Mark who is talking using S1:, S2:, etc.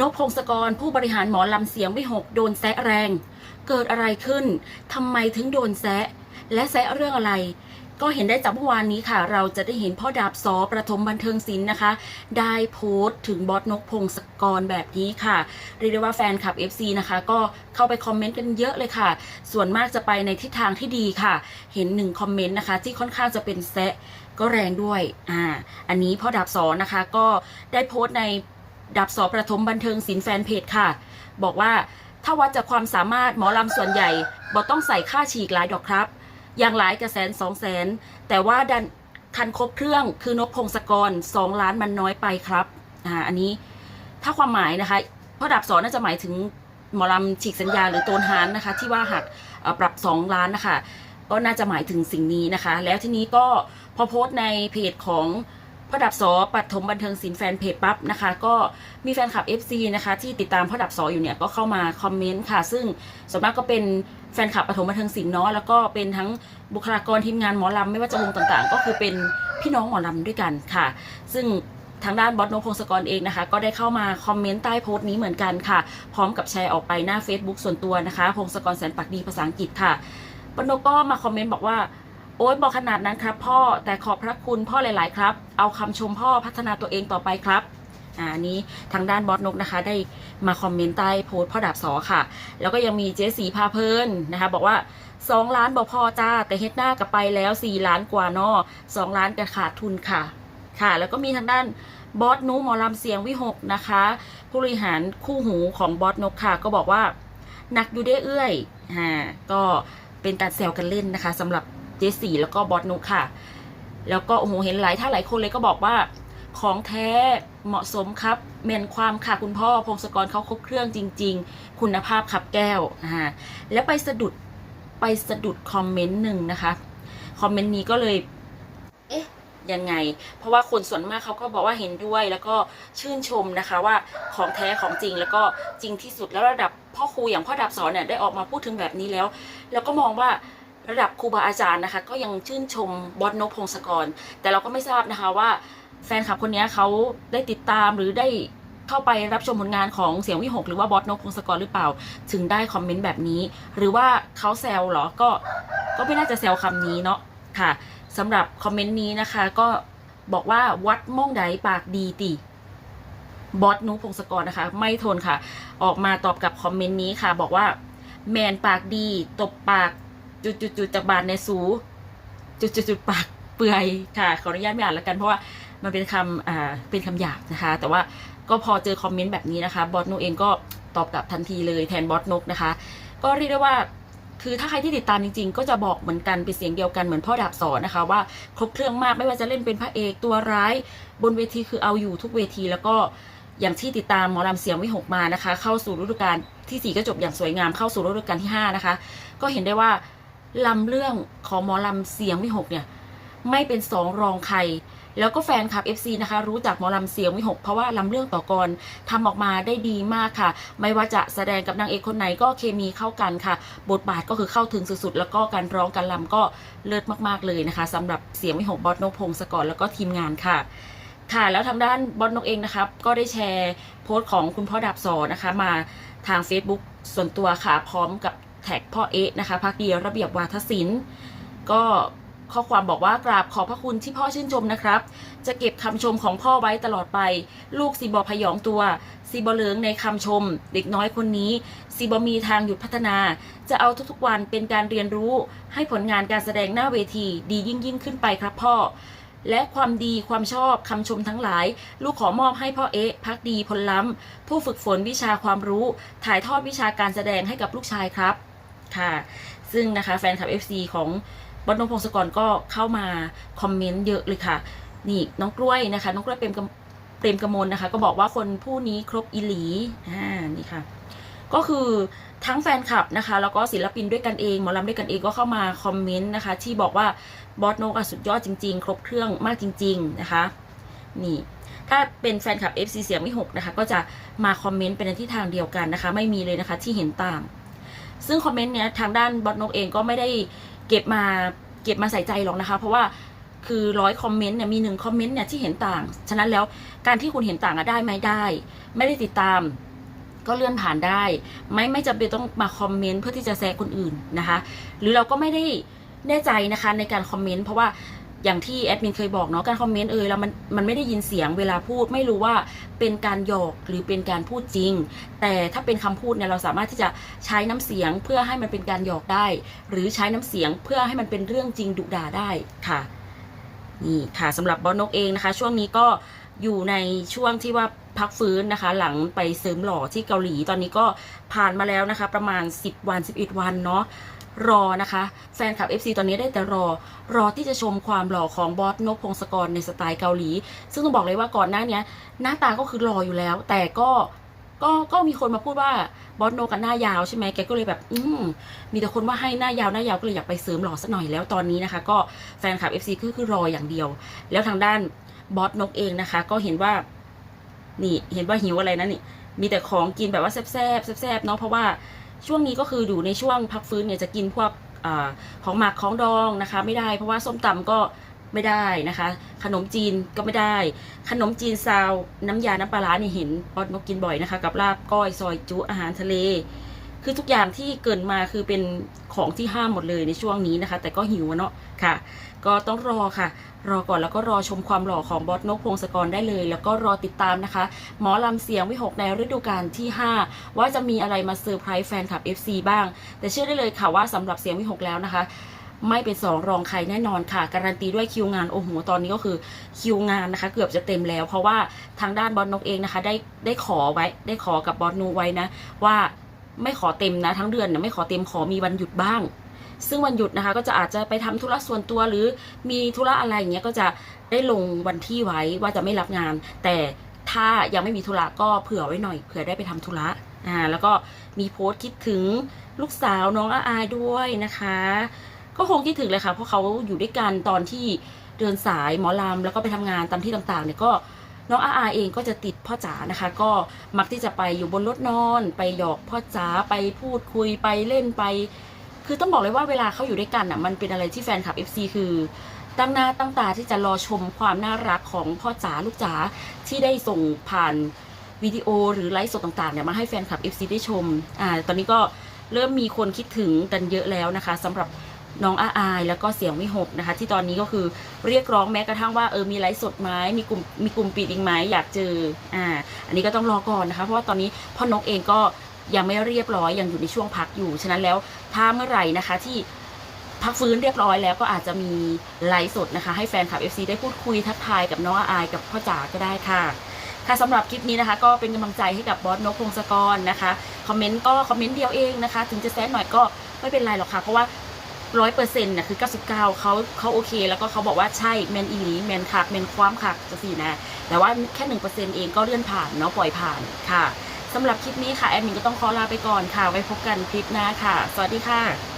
S1: นกพงศกรผู้บริหารหมอลำเสียงวิหกโดนแซะแรง เกิดอะไรขึ้นทำไมถึงโดนแซะ และแซะเรื่องอะไร ก็เห็นได้จากเมื่อวานนี้ค่ะ เราจะได้เห็นพ่อดาบซอประถมบันเทิงศิลป์นะคะ ได้โพสต์ถึงบอสนกพงศกรแบบนี้ค่ะ เรียกได้ว่าแฟนคลับ FC นะคะ ก็เข้าไปคอมเมนต์กันเยอะเลยค่ะ ส่วนมากจะไปในทิศทางที่ดีค่ะ เห็นหนึ่งคอมเมนต์นะคะ ที่ค่อนข้างจะเป็นแซะก็แรงด้วย อ่า อันนี้พ่อดาบซอนะคะก็ได้โพสต์ใน ดับสอประถมบันเทิงศิลป์แฟนเพจค่ะ บอกว่าถ้าวัดจากความสามารถหมอลำส่วนใหญ่บอต้องใส่ค่าฉีกหลายดอกครับ อย่างหลายกระแสนสองแสน แต่ว่าดันคันครบเครื่องคือนกพงศกรสองล้านมันน้อยไปครับอ่าอันนี้ถ้าความหมายนะคะพ่อดับสอนน่าจะหมายถึงหมอลำฉีกสัญญาหรือโตนฮานนะคะ ที่ว่าหักปรับ 2 ล้านนะคะ ก็น่าจะหมายถึงสิ่งนี้นะคะ แล้วทีนี้ก็พอโพสต์ในเพจของ พ่อดับสอปัทมบันเทิงศิลป์แฟนเพจปั๊บนะคะ ก็มีแฟนคลับ FC นะคะที่ติดตามพ่อดับสออยู่เนี่ยก็เข้ามาคอมเมนต์ค่ะ ซึ่งส่วนมากก็เป็นแฟนคลับปฐมบันเทิงศิลป์เนาะแล้วก็เป็นทั้งบุคลากรทีมงานหมอลำไม่ว่าจะวงต่างๆ ก็คือเป็นพี่น้องหมอลำด้วยกันค่ะ ซึ่งทางด้านบอสโนพงศกรเองนะคะ ก็ได้เข้ามาคอมเมนต์ใต้โพสต์นี้เหมือนกันค่ะ พร้อมกับแชร์ออกไปหน้า Facebook ส่วนตัวนะคะ พงศกรแสนปักดีภาษาอังกฤษค่ะบอสโนก็มาคอมเมนต์บอกว่า โอ๊ยบอกขนาดนั้นครับพ่อแต่ขอบพระคุณพ่อหลาย ๆ ครับ เอาคำชมพ่อพัฒนาตัวเองต่อไปครับอ่านี้ทางด้านบอสนกนะคะ ได้มาคอมเมนต์ใต้โพสต์พ่อดาบสอค่ะ แล้วก็ยังมีเจสีพาเพลินนะคะ บอกว่า2ล้านบอกพ่อจ้า แต่เฮ็ดหน้ากับไปแล้ว4ล้านกว่านอ2ล้านก็ขาดทุนค่ะ ค่ะ แล้วก็มีทางด้านบอสนุหมอลำเสียงวิหกนะคะ ผู้บริหารคู่หูของบอสนกค่ะ ก็บอกว่าหนักอยู่ได้เอื้อยอ่าก็เป็นการแซวกันเล่นนะคะสำหรับ จสีแล้วก็บอสนุกค่ะ แล้วก็โอ้โหเห็นหลายท่าหลายคนเลยก็บอกว่า ของแท้เหมาะสมครับเมนความค่ะคุณพ่อพงศกรเขาครบเครื่องจริง ๆ คุณภาพขับแก้วอ่าแล้วไปสะดุดไปสะดุดคอมเมนต์หนึ่งนะคะคอมเมนต์นี้ก็เลยเอ๊ะยังไง เพราะว่าคนส่วนมากเขาก็บอกว่าเห็นด้วยแล้วก็ชื่นชมนะคะว่าของแท้ของจริงแล้วก็จริงที่สุดแล้วระดับพ่อครูอย่างพ่อดับสอนเนี่ยได้ออกมาพูดถึงแบบนี้แล้ว แล้วก็มองว่า ระดับครูบาอาจารย์นะคะ ก็ยังชื่นชมบอสนกพงศกร แต่เราก็ไม่ทราบนะคะว่าแฟนคลับคนนี้เขาได้ติดตามหรือได้เข้าไปรับชมผลงานของเสียงวิหกหรือว่าบอสนกพงศกรหรือเปล่า ถึงได้คอมเมนต์แบบนี้ หรือว่าเขาแซวเหรอก็ก็ไม่น่าจะแซวคำนี้เนาะค่ะสำหรับคอมเมนต์นี้นะคะ ก็บอกว่าวัดม่องไดปากดีติบอสนุพงศกรนะคะ ไม่ทนค่ะ ออกมาตอบกับคอมเมนต์นี้ค่ะ บอกว่า แมนปากดี ตบปาก จุดๆๆจากบาดในสูจุดๆๆปากเปื่อยค่ะขออนุญาตไม่อ่านแล้วกันเพราะว่ามันเป็นคำอ่าเป็นคำหยาบนะคะ แต่ว่าก็พอเจอคอมเมนต์แบบนี้นะคะบอสนกเองก็ตอบกลับทันทีเลยแทนบอสนกนะคะ ก็เรียกได้ว่าคือถ้าใครที่ติดตามจริง ๆ ก็จะบอกเหมือนกันเป็นเสียงเดียวกันเหมือนพ่อดาบสอนนะคะว่าครบเครื่องมากไม่ว่าจะเล่นเป็นพระเอกตัวร้าย บนเวทีคือเอาอยู่ทุกเวทีแล้วก็อย่างที่ติดตามหมอลำเสียงวิหกมานะคะ เข้าสู่ฤดูกาลที่สี่ก็จบอย่างสวยงามเข้าสู่ฤดูกาลที่ห้านะคะ ก็เห็นได้ว่า ลำเรื่องของหมอลำเสียงวิหกเนี่ย ไม่เป็นสองรองใคร แล้วก็แฟนคลับ FC นะคะ รู้จักหมอลำเสียงวิหกเพราะว่าลำเรื่องต่อกรทำออกมาได้ดีมากค่ะ ไม่ว่าจะแสดงกับนางเอกคนไหนก็เคมีเข้ากันค่ะ บทบาทก็คือเข้าถึงสุดๆ แล้วก็การร้องการลำก็เลิศมากๆเลยนะคะสำหรับเสียงวิหกบอสนพงศกรแล้วก็ทีมงานค่ะค่ะแล้วทางด้านบอสนกเองนะครับ ก็ได้แชร์โพสต์ของคุณพ่อดาบสอนะคะ มาทาง Facebook ส่วนตัวค่ะ พร้อมกับ แท็กพ่อเอ๊ะนะคะพักดีระเบียบวาทศิลป์ก็ข้อความบอกว่ากราบขอบพระคุณที่พ่อชื่นชมนะครับ จะเก็บคำชมของพ่อไว้ตลอดไป ลูกซีบอพยองตัวซีบอเหลืองในคำชม เด็กน้อยคนนี้ซีบอมีทางหยุดพัฒนา จะเอาทุกๆวันเป็นการเรียนรู้ ให้ผลงานการแสดงหน้าเวทีดียิ่งยิ่งขึ้นไปครับพ่อ และความดีความชอบคำชมทั้งหลาย ลูกขอมอบให้พ่อเอ๊ะพักดีพลล้ำผู้ฝึกฝนวิชาความรู้ ถ่ายทอดวิชาการแสดงให้กับลูกชายครับ ค่ะ ซึ่งนะคะแฟนคลับ FC ของบอสนพงศกรก็เข้ามาคอมเมนต์เยอะเลยค่ะ นี่น้องกล้วยนะคะ น้องกล้วยเปรมกำเปรมกมลนะคะ ก็บอกว่าคนผู้นี้ครบอีหลีอ่านี่ค่ะ ก็คือทั้งแฟนคลับนะคะ แล้วก็ศิลปินด้วยกันเองหมอลำด้วยกันเองก็เข้ามาคอมเมนต์นะคะ ที่บอกว่าบอสโนกสุดยอดจริง ๆ ครบเครื่องมากจริง ๆนะคะ นี่ ถ้าเป็นแฟนคลับ FC เสียงไม่หกนะคะ ก็จะมาคอมเมนต์เป็นในทิศทางเดียวกันนะคะ ไม่มีเลยนะคะที่เห็นต่าง ซึ่งคอมเมนต์เนี้ยทางด้านบอสนกเองก็ไม่ได้เก็บมาเก็บมาใส่ใจหรอกนะคะ เพราะว่าคือร้อยคอมเมนต์เนี่ยมีหนึ่งคอมเมนต์เนี่ยที่เห็นต่าง ฉะนั้นแล้วการที่คุณเห็นต่างอะได้ไหมได้ ไม่ได้ติดตามก็เลื่อนผ่านได้ ไม่ไม่จำเป็นต้องมาคอมเมนต์เพื่อที่จะแซะคนอื่นนะคะ หรือเราก็ไม่ได้แน่ใจนะคะในการคอมเมนต์เพราะว่า อย่างที่แอดมินเคยบอกเนาะการคอมเมนต์เอ่ยแล้วมันมันไม่ได้ยินเสียงเวลาพูดไม่รู้ว่าเป็นการหยอกหรือเป็นการพูดจริง แต่ถ้าเป็นคำพูดเนี่ยเราสามารถที่จะใช้น้ำเสียงเพื่อให้มันเป็นการหยอกได้ หรือใช้น้ำเสียงเพื่อให้มันเป็นเรื่องจริงดุด่าได้ค่ะนี่ค่ะสำหรับบอสนกเองนะคะ ช่วงนี้ก็อยู่ในช่วงที่ว่า พักฟื้นนะคะ หลังไปเสริมหล่อที่เกาหลีตอนนี้ก็ผ่านมาแล้วนะคะ ประมาณ 10 วัน 11 วันเนาะรอนะคะแฟนคลับ FC ตอนนี้ได้แต่รอ รอที่จะชมความหล่อของบอสนกพงศกรในสไตล์เกาหลี ซึ่งต้องบอกเลยว่าก่อนหน้านี้หน้าตาก็คือรออยู่แล้ว แต่ก็ก็ก็มีคนมาพูดว่าบอสโนกับหน้ายาวใช่ไหมแกก็เลยแบบ อืมมีแต่คนว่าให้หน้ายาวหน้ายาวก็เลยอยากไปเสริมหล่อสักหน่อยแล้วตอนนี้นะคะ ก็แฟนคลับ FC คือคือรออย่างเดียว แล้วทางด้านบอสนกเองนะคะ ก็เห็นว่า นี่เห็นว่าหิวอะไรนะนี่มีแต่ของกินแบบว่าแซ่บแซ่บแซ่บเนาะเพราะว่าช่วงนี้ก็คืออยู่ในช่วงพักฟื้นเนี่ยจะกินพวกอาของหมักของดองนะคะ ไม่ได้ เพราะว่าส้มตำก็ไม่ได้นะคะ ขนมจีนก็ไม่ได้ ขนมจีนซาว น้ำยา น้ำปลาร้านี่เห็นบอดนกกินบ่อยนะคะ กับลาบก้อยซอยจุอาหารทะเล คือทุกอย่างที่เกินมาคือเป็นของที่ห้ามหมดเลยในช่วงนี้นะคะ แต่ก็หิวเนาะค่ะ ก็ต้องรอค่ะ รอก่อนแล้วก็รอชมความหล่อของบอสนกพงศกรได้เลย แล้วก็รอติดตามนะคะ หมอลำเสียงวิหกในฤดูกาลที่ 5 ว่าจะมีอะไรมาเซอร์ไพรส์แฟนคลับ FC บ้าง แต่เชื่อได้เลยค่ะว่าสำหรับเสียงวิหกแล้วนะคะไม่เป็นสองรองใครแน่นอนค่ะ การันตีด้วยคิวงานโอ้โหตอนนี้ก็คือคิวงานนะคะ เกือบจะเต็มแล้ว เพราะว่าทางด้านบอสนกเองนะคะ ได้ได้ขอไว้ได้ขอกับบอสนูไว้นะ ว่า ไม่ขอเต็มนะทั้งเดือนเนี่ยไม่ขอเต็มขอมีวันหยุดบ้าง ซึ่งวันหยุดนะคะ ก็จะอาจจะไปทำธุระส่วนตัวหรือมีธุระอะไรอย่างเงี้ยก็จะได้ลงวันที่ไว้ว่าจะไม่รับงาน แต่ถ้ายังไม่มีธุระก็เผื่อไว้หน่อยเผื่อได้ไปทำธุระอ่าแล้วก็มีโพสต์คิดถึงลูกสาวน้องอาอายด้วยนะคะ ก็คงคิดถึงเลยค่ะเพราะเขาอยู่ด้วยกันตอนที่เดินสายหมอลำแล้วก็ไปทำงานตามที่ต่างๆเนี่ยก็ น้องอาอาเองก็จะติดพ่อจ๋านะคะ ก็มักที่จะไปอยู่บนรถนอน ไปหยอกพ่อจ๋าไปพูดคุยไปเล่นไป คือต้องบอกเลยว่าเวลาเขาอยู่ด้วยกันอะมันเป็นอะไรที่แฟนคลับ FC คือตั้งหน้าตั้งตาที่จะรอชมความน่ารักของพ่อจ๋าลูกจ๋าที่ได้ส่งผ่านวิดีโอหรือไลฟ์สดต่างๆเนี่ยมาให้แฟนคลับ FC ได้ชมอ่าตอนนี้ก็เริ่มมีคนคิดถึงกันเยอะแล้วนะคะสำหรับ น้องอาอายแล้วก็เสียงวิหกนะคะ ที่ตอนนี้ก็คือเรียกร้องแม้กระทั่งว่าเออมีไลฟ์สดไหมมีกลุ่มมีกลุ่มปิดอีกไหมอยากเจออ่าอันนี้ก็ต้องรอก่อนนะคะเพราะว่าตอนนี้พ่อนกเองก็ยังไม่เรียบร้อยยังอยู่ในช่วงพักอยู่ฉะนั้นแล้วถ้าเมื่อไหร่นะคะที่พักฟื้นเรียบร้อยแล้วก็อาจจะมีไลฟ์สดนะคะ ให้แฟนคลับ FC ได้พูดคุยทักทายกับน้องอาอายกับพ่อจ๋าก็ได้ค่ะค่ะสำหรับคลิปนี้นะคะ ก็เป็นกำลังใจให้กับบอสนกพงศกรนะคะคอมเมนต์ก็คอมเมนต์เดียวเองนะคะ ถึงจะแซดหน่อยก็ไม่เป็นไรหรอกค่ะ เพราะว่า ร้อยเปอร์เซ็นต์น่ะคือ99เขาเขาโอเค แล้วก็เขาบอกว่าใช่แมนอีหลีแมนคักแมนความคักจะสี่นะ แต่ว่าแค่หนึ่งเปอร์เซ็นต์เองก็เลื่อนผ่านเนาะปล่อยผ่านค่ะสำหรับคลิปนี้ค่ะแอดมินก็ต้องขอลาไปก่อนค่ะ ไว้พบกันคลิปหน้าค่ะ สวัสดีค่ะ